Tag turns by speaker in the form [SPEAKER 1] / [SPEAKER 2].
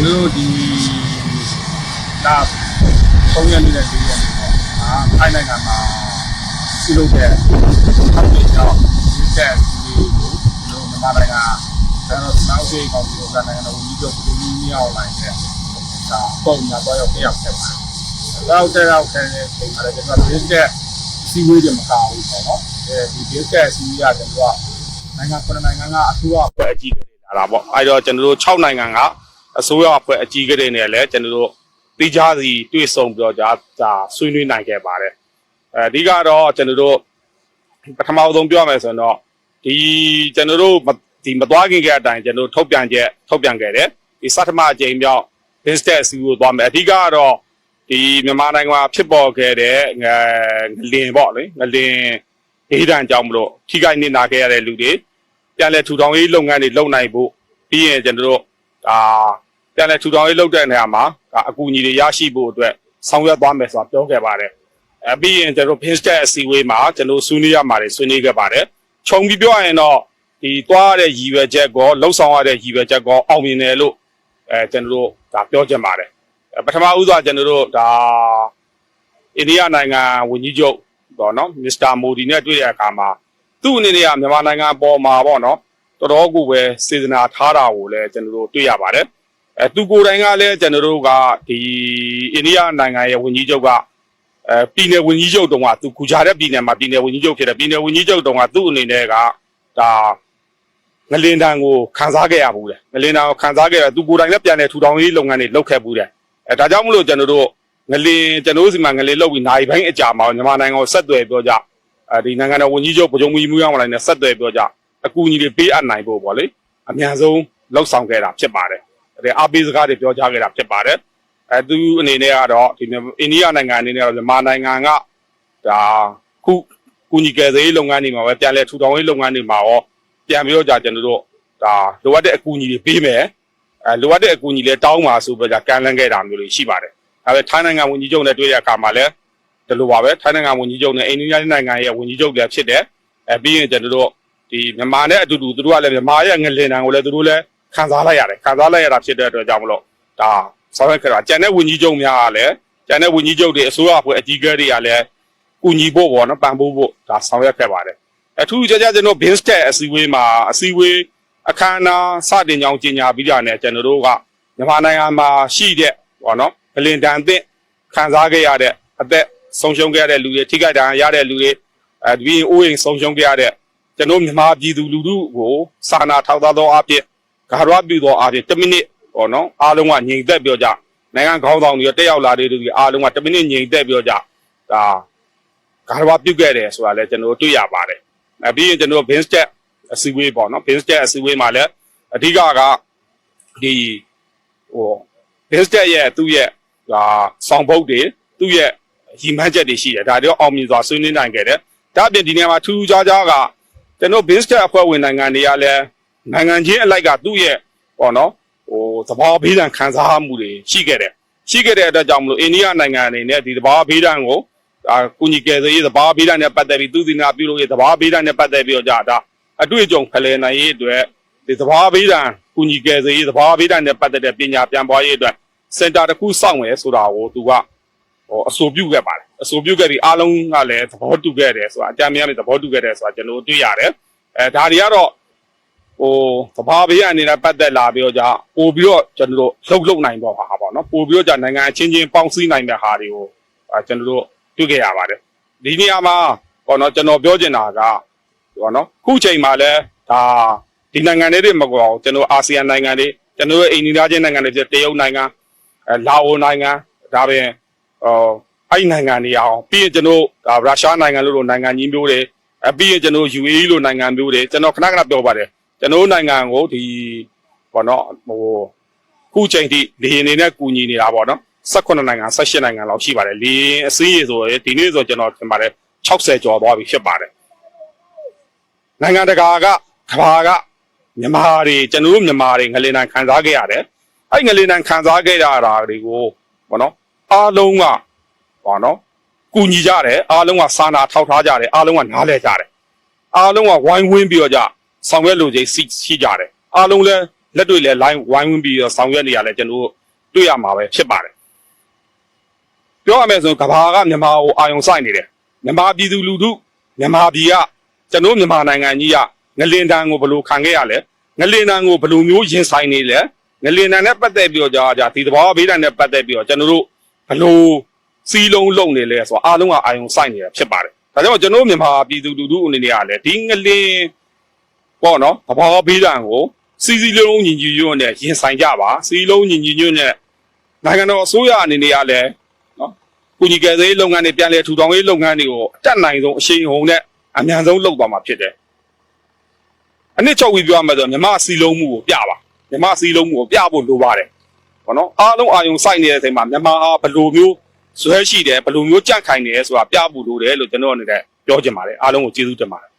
[SPEAKER 1] ကျွန်တော်တို့ဒီဒါပုံရနေတဲ့ဒီရနေပေါ့အာထိုင်းနိုင်ငံမှာပြုလုပ်တဲ့အောက်ပြည်တော့ဒီတဲ့ဒီကိုကျွန်တော်မြန်မာနိုင်ငံကျွန်တော်နောက်ပြေကောင်းပြီးတော့နိုင်ငံတော်ဝန်ကြီးချုပ်ဒီနည်းမြောက်လိုက်တဲ့ဒါပုံညာတော့ရောက်ပြရောက်ခဲ့ပါတယ်တော့တဲ့ရောက်ခဲ့တဲ့ချိန်မှာလည်းကျွန်တော်ဒီတဲ့စီဝေးတွေမကောင်းဘူးပေါ့နော်အဲဒီဒီတဲ့စီဝေးရတယ်ကျွန်တော်နိုင်ငံခုနိုင်ငံကအထူးအဖွဲ့အကြီးကြီးလာတာပေါ့အဲတော့ကျွန်တော်တို့6နိုင်ငံက အစိုးရအဖွဲ့အကြီးကြီးနဲ့လည်းကျွန်တော်တို့တိကျစီတွေ့ဆုံပြီးတော့ဒါဒါဆွေးနွေးနိုင်ခဲ့ပါတယ်အဲအဓိကတော့ကျွန်တော်တို့ပထမဆုံးပြောမယ်ဆိုရင်တော့ဒီကျွန်တော်တို့ဒီမသွားခင်ကအတိုင်းကျွန်တော်တို့ထုတ်ပြန်ချက်ထုတ်ပြန်ခဲ့တယ်ဒီစထမအကြိမ်မြောက် business စီကိုသွားမယ်အဓိကကတော့ဒီမြန်မာနိုင်ငံမှာဖြစ်ပေါ်ခဲ့တဲ့ငလင်ပေါ့လေငလင်ဒေးတန်ကြောင့်မလို့ထိခိုက်နေနာခဲ့ရတဲ့လူတွေပြန်လဲထူထောင်ရေးလုပ်ငန်းတွေလုပ်နိုင်ဖို့ပြီးရင်ကျွန်တော်တို့ ဒါပြန်လဲထူထောင်ရေးလုပ်တဲ့နေရာမှာဒါအကူအညီတွေရရှိဖို့အတွက်ဆောင်ရွက်သွားမယ်ဆိုတာပြောခဲ့ပါတယ်အဲပြီးရင်ကျွန်တော်တို့ business အစည်းအဝေးမှာကျွန်တော်ဆွေးနွေးရမှာတွေဆွေးနွေးခဲ့ပါတယ်ခြုံပြီးပြောရရင်တော့ဒီသွားရတဲ့ရည်ရွယ်ချက်ကောလှုပ်ဆောင်ရတဲ့ရည်ရွယ်ချက်ကောအောင်မြင်တယ်လို့အဲကျွန်တော်တို့ဒါပြောချင်ပါတယ်ပထမဦးစွာကျွန်တော်တို့ဒါအိန္ဒိယနိုင်ငံဝန်ကြီးချုပ်ပေါ့နော်မစ္စတာမိုဒီနဲ့တွေ့တဲ့အခါမှာသူ့အနေနဲ့ကမြန်မာနိုင်ငံပေါ်မှာပေါ့နော် တော်တော်ကိုပဲစေတနာထားတာကိုလည်းကျွန်တော်တို့တွေ့ရပါတယ်အဲသူကိုယ်တိုင်ကလည်းကျွန်တော်တို့ကဒီအိန္ဒိယနိုင်ငံရဲ့ဝန်ကြီးချုပ်ကအဲပြည်နယ်ဝန်ကြီးချုပ်တုန်းကသူကူချတဲ့ပြည်နယ်မှာပြည်နယ်ဝန်ကြီးချုပ်ဖြစ်တယ်ပြည်နယ်ဝန်ကြီးချုပ်တုန်းကသူ့အနေနဲ့ကဒါငလင်တန်ကိုခန်းစားခဲ့ရဘူးလေငလင်တန်ကိုခန်းစားခဲ့ရသူကိုယ်တိုင်လည်းပြန်လည်ထူထောင်ရေးလုပ်ငန်းတွေလုပ်ခဲ့ဘူးတယ်အဲဒါကြောင့်မလို့ကျွန်တော်တို့ငလင်ကျွန်တော်တို့စီမှာငလင်လုပ်ပြီးနိုင်ပိုင်းအကြာမှာမြန်မာနိုင်ငံကိုဆက်သွယ်ပြောကြအဲဒီနိုင်ငံတော်ဝန်ကြီးချုပ်ဗကြုံမူမှုရအောင်လိုက်နဲ့ဆက်သွယ်ပြောကြ အကူအညီတွေပေးအပ်နိုင်ဖို့ပေါ့လေအများဆုံးလှုပ်ဆောင်ခဲ့တာဖြစ်ပါတယ်အဲအားပေးစကားတွေပြောကြားခဲ့တာဖြစ်ပါတယ်အဲသူအနေနဲ့ကတော့ဒီအိန္ဒိယနိုင်ငံအနေနဲ့ကတော့မြန်မာနိုင်ငံကဒါခုကူညီကယ်ဆယ်ရေးလုပ်ငန်းတွေမှာပဲပြန်လည်ထူထောင်ရေးလုပ်ငန်းတွေမှာရောပြန်ပြီးတော့ကြာကျွန်တော်တို့ဒါလိုအပ်တဲ့အကူအညီတွေပေးမယ်အဲလိုအပ်တဲ့အကူအညီလည်းတောင်းပါဆိုပြီးတော့ကန်လန်းခဲ့တာမျိုးတွေရှိပါတယ်ဒါပေမဲ့ထိုင်းနိုင်ငံဝန်ကြီးချုပ်နဲ့တွေ့တဲ့အခါမှာလည်းဒီလိုပါပဲထိုင်းနိုင်ငံဝန်ကြီးချုပ်နဲ့အိန္ဒိယနိုင်ငံရဲ့ဝန်ကြီးချုပ်လည်းဖြစ်တယ်အဲပြီးရင်ကျွန်တော်တို့ ဒီမြန်မာနဲ့အတူတူသူတို့ကလည်းမြန်မာရဲ့ငလင်တန်ကိုလည်းသူတို့လည်းခံစားလိုက်ရတယ်ခံစားလိုက်ရတာဖြစ်တဲ့အတွက်ကြောင့်မလို့ဒါဆောင်ရွက်ခဲ့တာကျန်တဲ့ဝန်ကြီးချုပ်များကလည်းကျန်တဲ့ဝန်ကြီးချုပ်တွေအစိုးရအဖွဲ့အကြီးအကဲတွေကလည်းကူညီဖို့ပေါ့နော်ပံ့ပိုးဖို့ဒါဆောင်ရွက်ခဲ့ပါတယ်အထူးကြကြကျွန်တော် bin stat အစည်းအဝေးမှာအစည်းအဝေးအခမ်းအနားစတင်ကြောင်းကြီးညာပြီးတာနဲ့ကျွန်တော်တို့ကမြန်မာနိုင်ငံမှာရှိတဲ့ပေါ့နော်ဗလင်တန်အသင့်ခံစားခဲ့ရတဲ့အသက်ဆုံးရှုံးခဲ့ရတဲ့လူတွေထိခိုက်ဒဏ်ရာရတဲ့လူတွေအဲဒီအိုးအိမ်ဆုံးရှုံးခဲ့ရတဲ့ ကျွန်တော်မြန်မာပြည်သူလူထုကိုစာနာထောက်ထားသောအဖြစ်ဂါရဝပြုသောအဖြစ်10မိနစ်ပေါ့နော်အားလုံးကညီသက်ပြောကြနိုင်ငံခေါင်းဆောင်တွေတက်ရောက်လာတဲ့လူတွေအားလုံးက10မိနစ်ညီသက်ပြောကြဒါဂါရဝပြုခဲ့တယ်ဆိုတာလည်းကျွန်တော်တွေ့ရပါတယ်အဲပြီးရင်ကျွန်တော် bin step အစည်းအဝေးပေါ့နော် bin step အစည်းအဝေးမှာလည်းအဓိကကဒီဟို bin step ရဲ့သူ့ရဲ့ဒါဆောင်ပုတ်တွေသူ့ရဲ့ရည်မှန်းချက်တွေရှိတယ်ဒါတွေအောင်မြင်စွာဆွေးနွေးနိုင်ခဲ့တယ်ဒါအပြင်ဒီနေရာမှာထူးထူးခြားခြားက ကျွန်တော် bin step အဖွဲ့ဝင်နိုင်ငံတွေကလည်းနိုင်ငံချင်းအလိုက်ကသူ့ရဲ့ပေါ့နော်ဟိုသဘာဝဘေးဒဏ်ခံစားမှုတွေရှိခဲ့တယ်ရှိခဲ့တဲ့အတွက်ကြောင့်မလို့အိန္ဒိယနိုင်ငံအနေနဲ့ဒီသဘာဝဘေးဒဏ်ကိုဒါကုညီကယ်ဆယ်ရေးသဘာဝဘေးဒဏ်နဲ့ပတ်သက်ပြီးသူစီနာပြုလို့ရသဘာဝဘေးဒဏ်နဲ့ပတ်သက်ပြီးတော့ကြာဒါအတွေ့အကြုံဖလှယ်နိုင်ရေးအတွက်ဒီသဘာဝဘေးဒဏ်ကုညီကယ်ဆယ်ရေးသဘာဝဘေးဒဏ်နဲ့ပတ်သက်တဲ့ပညာပြန်ပွားရေးအတွက်စင်တာတစ်ခုစောင့်မယ်ဆိုတာကိုသူက ဟိုအဆိုပြုခဲ့ပါတယ်အဆိုပြုခဲ့ပြီးအားလုံးကလည်းသဘောတူခဲ့တယ်ဆိုတာအကြမ်းများလည်းသဘောတူခဲ့တယ်ဆိုတာကျွန်တော်တွေ့ရတယ်အဲဒါတွေကတော့ဟိုသဘာဝဘေးအနေနဲ့ပတ်သက်လာပြီးတော့ကြာပို့ပြီးတော့ကျွန်တော်တို့လှုပ်လှုပ်နိုင်တော့ပါဟာပေါ့နော်ပို့ပြီးတော့ကြာနိုင်ငံအချင်းချင်းပေါင်းစည်းနိုင်တဲ့ဟာတွေကိုအဲကျွန်တော်တို့တွေ့ခဲ့ရပါတယ်ဒီနေရာမှာပေါ့နော်ကျွန်တော်ပြောချင်တာကပေါ့နော်ခုချိန်မှာလဲဒါဒီနိုင်ငံတွေမကောကျွန်တော်အာဆီယံနိုင်ငံတွေကျွန်တော်ရဲ့အိန္ဒိယချင်းနိုင်ငံတွေဖြစ်တရုတ်နိုင်ငံအဲလာအိုနိုင်ငံဒါပြင်ဟော အဲ့နိုင်ငံတွေအောင်ပြီးရင်ကျွန်တော်ဒါရုရှားနိုင်ငံလို့လို့နိုင်ငံကြီးမျိုးတွေအပြီးရင်ကျွန်တော် UAE လို့နိုင်ငံမျိုးတွေကျွန်တော်ခဏခဏပြောပါတယ်ကျွန်တော်နိုင်ငံကိုဒီပေါ့နော်ဟိုခုချိန်ထိလေရင်နေနဲ့ကူညီနေတာပေါ့နော်18နိုင်ငံ18နိုင်ငံလောက်ရှိပါတယ်လေရင်အစည်းအရေဆိုရင်ဒီနေ့ဆိုကျွန်တော်ထင်ပါတယ်60ကျော်သွားပြီဖြစ်ပါတယ်နိုင်ငံတကာကကဘာကမြန်မာတွေကျွန်တော်တို့မြန်မာတွေငလင်တန်ခံစားခဲ့ရတယ်အဲ့ငလင်တန်ခံစားခဲ့ရတာတွေကိုပေါ့နော် အားလုံးကပေါ့နော်ကူညီကြတယ်အားလုံးကစာနာထောက်ထားကြတယ်အားလုံးကနားလဲကြတယ်အားလုံးကဝိုင်းဝန်းပြီးတော့ကြဆောင်ရွက်လို့ချင်းရှိကြတယ်အားလုံးလဲ
[SPEAKER 2] လက်တွေ့လဲ line ဝိုင်းဝန်းပြီးတော့ဆောင်ရွက်နေရလဲကျွန်တော်တို့တွေ့ရမှာပဲဖြစ်ပါတယ်ပြောရမယ်ဆိုရင်ကဘာကမြန်မာကိုအာယုံဆိုင်နေတယ်မြန်မာပြည်သူလူထုမြန်မာပြည်ကကျွန်တော်မြန်မာနိုင်ငံကြီးကငလင်တန်းကိုဘယ်လိုခံခဲ့ရလဲငလင်တန်းကိုဘယ်လိုမျိုးရင်ဆိုင်နေလဲငလင်တန်းနဲ့ပတ်သက်ပြီးတော့ကြာကြာဒီတဘာဝဘေးဒဏ်နဲ့ပတ်သက်ပြီးတော့ကျွန်တော်တို့ ဘယ်လိုစီးလုံးလုံနေလဲဆိုတော့အားလုံးကအာယုံဆိုင်နေတာဖြစ်ပါတယ်ဒါကြောင့်ကျွန်တော်မြန်မာပြည်သူလူထုအနေနဲ့ကလည်းဒီငလင်ပေါ့နော်တဘာဝဘေးဒဏ်ကိုစီစီလုံးလုံးညီညီညွတ်နဲ့ရင်ဆိုင်ကြပါစီလုံးညီညီညွတ်နဲ့နိုင်ငံတော်အစိုးရအနေနဲ့ကလည်းကုညီကယ်ဆယ်ရေးလုပ်ငန်းတွေပြန်လည်ထူထောင်ရေးလုပ်ငန်းတွေကိုအတက်နိုင်ဆုံးအရှိန်ဟုန်နဲ့အမြန်ဆုံးလုပ်သွားမှာဖြစ်တယ်။အနည်းချုပ်ပြီးပြောရမယ်ဆိုမြမစီလုံးမှုကိုပြပါမြမစီလုံးမှုကိုပြဖို့လိုပါတယ်။ ဘောနော်အားလုံးအာယုံစိုက်နေတဲ့အချိန်မှာမြမဟာဘယ်လိုမျိုးဇွဲရှိတယ်ဘယ်လိုမျိုးကြန့်ခိုင်နေလဲဆိုတာပြဖို့လိုတယ်လို့ကျွန်တော်အနေနဲ့ပြောချင်ပါတယ်အားလုံးကိုကျေးဇူးတင်ပါတယ်